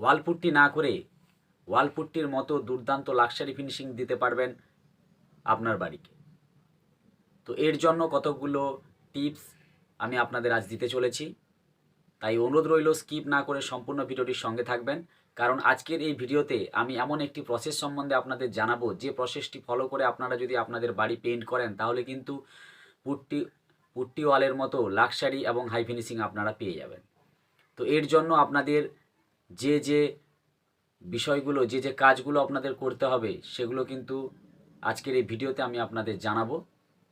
Wall putty না করে ওয়ালপুট্টির মতো দুর্দান্ত লাক্সারি ফিনিশিং দিতে পারবেন আপনার বাড়িকে। তো এর জন্য কতগুলো টিপস আমি আপনাদের আজ দিতে চলেছি। তাই অনুরোধ রইল, স্কিপ না করে সম্পূর্ণ ভিডিওটির সঙ্গে থাকবেন। কারণ আজকের এই ভিডিওতে আমি এমন একটি প্রসেস সম্বন্ধে আপনাদের জানাব, যে প্রসেসটি ফলো করে আপনারা যদি আপনাদের বাড়ি পেইন্ট করেন, তাহলে কিন্তু পুট্টি পুট্টি ওয়ালের মতো লাক্সারি এবং হাই ফিনিশিং আপনারা পেয়ে যাবেন। তো এর জন্য আপনাদের যে যে বিষয়গুলো, যে যে কাজগুলো আপনাদের করতে হবে, সেগুলো কিন্তু আজকের এই ভিডিওতে আমি আপনাদের জানাব।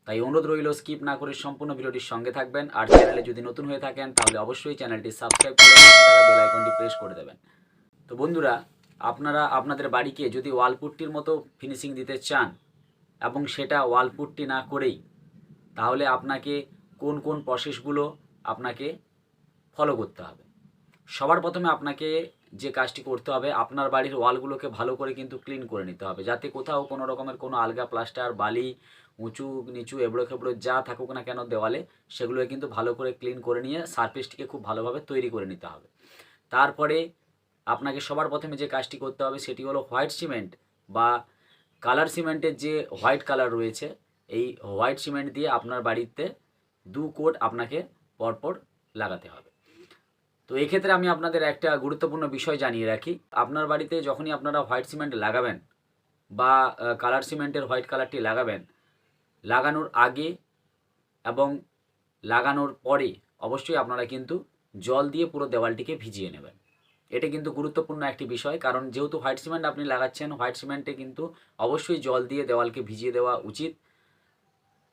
তাই অনুরোধ রইল, স্কিপ না করে সম্পূর্ণ ভিডিওটির সঙ্গে থাকবেন। আর চ্যানেলে যদি নতুন হয়ে থাকেন, তাহলে অবশ্যই চ্যানেলটি সাবস্ক্রাইব করে পাশে থাকা বেল আইকনটি প্রেস করে দেবেন। তো বন্ধুরা, আপনারা, আপনাদের বাড়িকে যদি ওয়ালপুট্টির মতো ফিনিশিং দিতে চান এবং সেটা ওয়ালপুট্টি না করেই, তাহলে আপনাকে কোন কোন প্রসেসগুলো আপনাকে ফলো করতে হবে। সবার প্রথমে আপনাকে যে কাজটি করতে হবে, আপনার বাড়ির ওয়ালগুলোকে ভালো করে কিন্তু ক্লিন করে নিতে হবে। যাতে কোথাও কোনো রকমের কোনো আলগা প্লাস্টার, বালি, উঁচু, নিচু, এবড়ো খেবড়ো যা থাকুক না কেন দেওয়ালে, সেগুলোকে কিন্তু ভালো করে ক্লিন করে নিয়ে সারফেসটিকে খুব ভালোভাবে তৈরি করে নিতে হবে। তারপরে আপনাকে সবার প্রথমে যে কাজটি করতে হবে, সেটি হলো হোয়াইট সিমেন্ট বা কালার সিমেন্টের যে হোয়াইট কালার রয়েছে, এই হোয়াইট সিমেন্ট দিয়ে আপনার বাড়িতে দু কোট আপনাকে পরপর লাগাতে হবে। তো এক্ষেত্রে আমি আপনাদের একটা গুরুত্বপূর্ণ বিষয় জানিয়ে রাখি। আপনার বাড়িতে যখনই আপনারা হোয়াইট সিমেন্ট লাগাবেন বা কালার সিমেন্টের হোয়াইট কালারটি লাগাবেন, লাগানোর আগে এবং লাগানোর পরে অবশ্যই আপনারা কিন্তু জল দিয়ে পুরো দেওয়ালটিকে ভিজিয়ে নেবেন। এটা কিন্তু গুরুত্বপূর্ণ একটি বিষয়, কারণ যেহেতু হোয়াইট সিমেন্ট আপনি লাগাচ্ছেন, হোয়াইট সিমেন্টে কিন্তু অবশ্যই জল দিয়ে দেওয়ালকে ভিজিয়ে দেওয়া উচিত।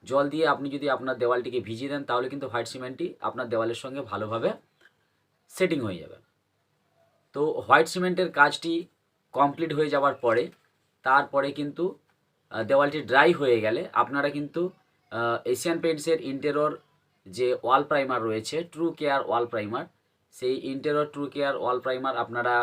জল দিয়ে আপনি যদি আপনার দেওয়ালটিকে ভিজিয়ে দেন, তাহলে কিন্তু হোয়াইট সিমেন্টটি আপনার দেওয়ালের সঙ্গে ভালোভাবে সেটিং হয়ে যাবে। তো হোয়াইট সিমেন্টের কাজটি কমপ্লিট হয়ে যাওয়ার পরে, তারপরে কিন্তু দেওয়ালটি ড্রাই হয়ে গেলে আপনারা কিন্তু এশিয়ান পেন্টসের ইন্টেরর যে ওয়াল প্রাইমার রয়েছে ট্রু কেয়ার ওয়াল প্রাইমার সেই interior true care wall primer আপনারা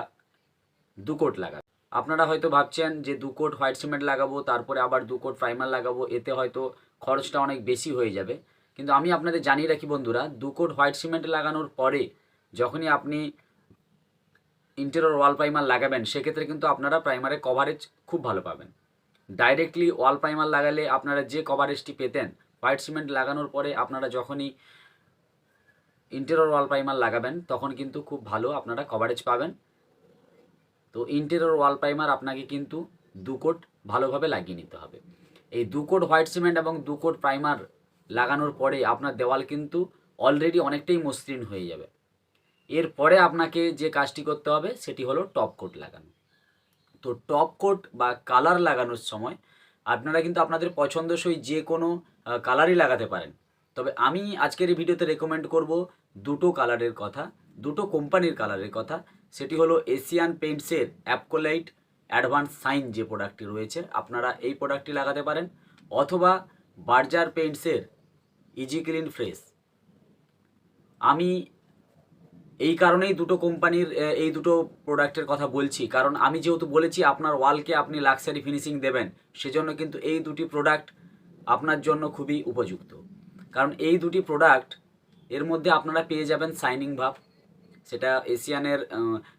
দু কোট লাগাবেন। আপনারা হয়তো ভাবছেন যে দু কোট হোয়াইট সিমেন্ট লাগাবো, তারপরে আবার দু কোট প্রাইমার লাগাবো, এতে হয়তো খরচটা অনেক বেশি হয়ে যাবে। কিন্তু আমি আপনাদের জানিয়ে রাখি বন্ধুরা, দু কোট হোয়াইট সিমেন্ট লাগানোর পরে যখনই আপনি ইন্টেরিয়র ওয়াল প্রাইমার লাগাবেন, সেক্ষেত্রে কিন্তু আপনারা প্রাইমারের কভারেজ খুব ভালো পাবেন। ডাইরেক্টলি ওয়াল প্রাইমার লাগালে আপনারা যে কভারেজটি পেতেন হোয়াইট সিমেন্ট লাগানোর পরে আপনারা যখনই ইন্টেরিয়র ওয়াল প্রাইমার লাগাবেন, তখন কিন্তু খুব ভালো আপনারা কভারেজ পাবেন। তো ইন্টেরিয়র ওয়াল প্রাইমার আপনাকে কিন্তু দু কোট ভালোভাবে লাগিয়ে নিতে হবে। এই দু কোট হোয়াইট সিমেন্ট এবং দু কোট প্রাইমার লাগানোর পরে আপনার দেওয়াল কিন্তু অলরেডি অনেকটাই মসৃণ হয়ে যাবে। এরপরে আপনাকে যে কাজটি করতে হবে সেটি হলো টপ কোট লাগানো। তো টপ কোট বা কালার লাগানোর সময় আপনারা কিন্তু আপনাদের পছন্দসই যে কোনো কালারই লাগাতে পারেন। তবে আমি আজকের এই ভিডিওতে রেকমেন্ড করব দুটো কালারের কথা, দুটো কোম্পানির কালারের কথা। সেটি হলো এশিয়ান পেইন্টসের অ্যাপকোলাইট অ্যাডভান্স সাইন যে প্রোডাক্টটি রয়েছে, আপনারা এই প্রোডাক্টটি লাগাতে পারেন। অথবা বার্জার পেইন্টসের ইজি ক্লিন ফ্রেশ আমি এই কারণেই দুটো কোম্পানির এই দুটো প্রোডাক্টের কথা বলছি। কারণ আমি যেহেতু বলেছি আপনার ওয়ালকে আপনি লাক্সারি ফিনিশিং দেবেন, সেজন্য কিন্তু এই দুটি প্রোডাক্ট আপনার জন্য খুবই উপযুক্ত। কারণ এই দুটি প্রোডাক্টের মধ্যে আপনারা পেয়ে যাবেন শাইনিং ভাব। সেটা এশিয়ানের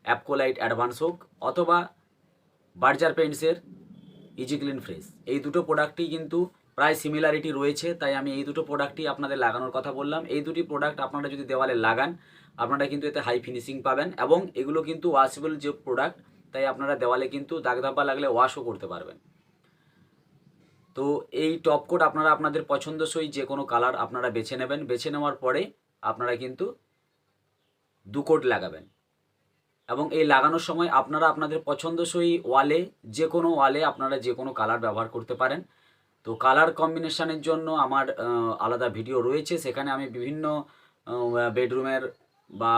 অ্যাপকোলাইট অ্যাডভান্স হোক, অথবা বার্জার পেন্টসের ইজিক্লিন ফ্রেশ এই দুটো প্রোডাক্টই কিন্তু প্রায় সিমিলারিটি রয়েছে, তাই আমি এই দুটো প্রোডাক্টই আপনাদের লাগানোর কথা বললাম। এই দুটি প্রোডাক্ট আপনারা যদি দেওয়ালে লাগান, আপনারা কিন্তু এতে হাই ফিনিশিং পাবেন এবং এগুলো কিন্তু ওয়াশেবল যে প্রোডাক্ট তাই আপনারা দেওয়ালে কিন্তু দাগ ধাপ্পা লাগলে ওয়াশও করতে পারবেন। তো এই টপ কোট আপনারা আপনাদের পছন্দসই যে কোনো কালার আপনারা বেছে নেবেন। বেছে নেওয়ার পরে আপনারা কিন্তু দু কোট লাগাবেন। এবং এই লাগানোর সময় আপনারা আপনাদের পছন্দসই ওয়ালে যে কোনো ওয়ালে আপনারা যে কোনো কালার ব্যবহার করতে পারেন। তো কালার কম্বিনেশানের জন্য আমার আলাদা ভিডিও রয়েছে। সেখানে আমি বিভিন্ন বেডরুমের বা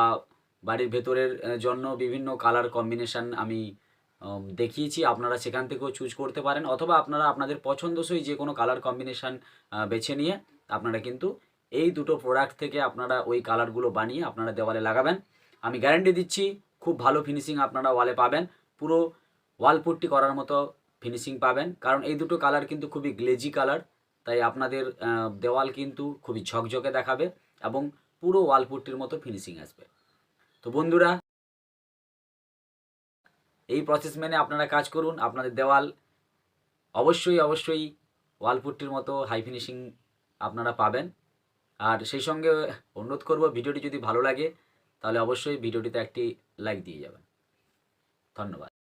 বাড়ির ভেতরের জন্য বিভিন্ন কালার কম্বিনেশান আমি দেখিয়েছি। আপনারা সেখান থেকেও চুজ করতে পারেন। অথবা আপনারা আপনাদের পছন্দসই যে কোনো কালার কম্বিনেশন বেছে নিয়ে আপনারা কিন্তু এই দুটো প্রোডাক্ট থেকে আপনারা ওই কালারগুলো বানিয়ে আপনারা দেওয়ালে লাগাবেন। আমি গ্যারান্টি দিচ্ছি, খুব ভালো ফিনিশিং আপনারা ওয়ালে পাবেন। পুরো ওয়াল পুট্টি করার মতো ফিনিশিং পাবেন। কারণ এই দুটো কালার কিন্তু খুবই গ্লেজি কালার তাই আপনাদের দেওয়াল কিন্তু খুবই ঝকঝকে দেখাবে এবং পুরো ওয়াল পুট্টির মতো ফিনিশিং আসবে। তো বন্ধুরা, এই প্রসেস মেনে আপনারা কাজ করুন। আপনাদের দেওয়াল অবশ্যই অবশ্যই ওয়ালপুট্টির মতো হাই ফিনিশিং আপনারা পাবেন। আর সেই সঙ্গে অনুরোধ করব, ভিডিওটি যদি ভালো লাগে, তাহলে অবশ্যই ভিডিওটিতে একটি লাইক দিয়ে যাবেন। ধন্যবাদ।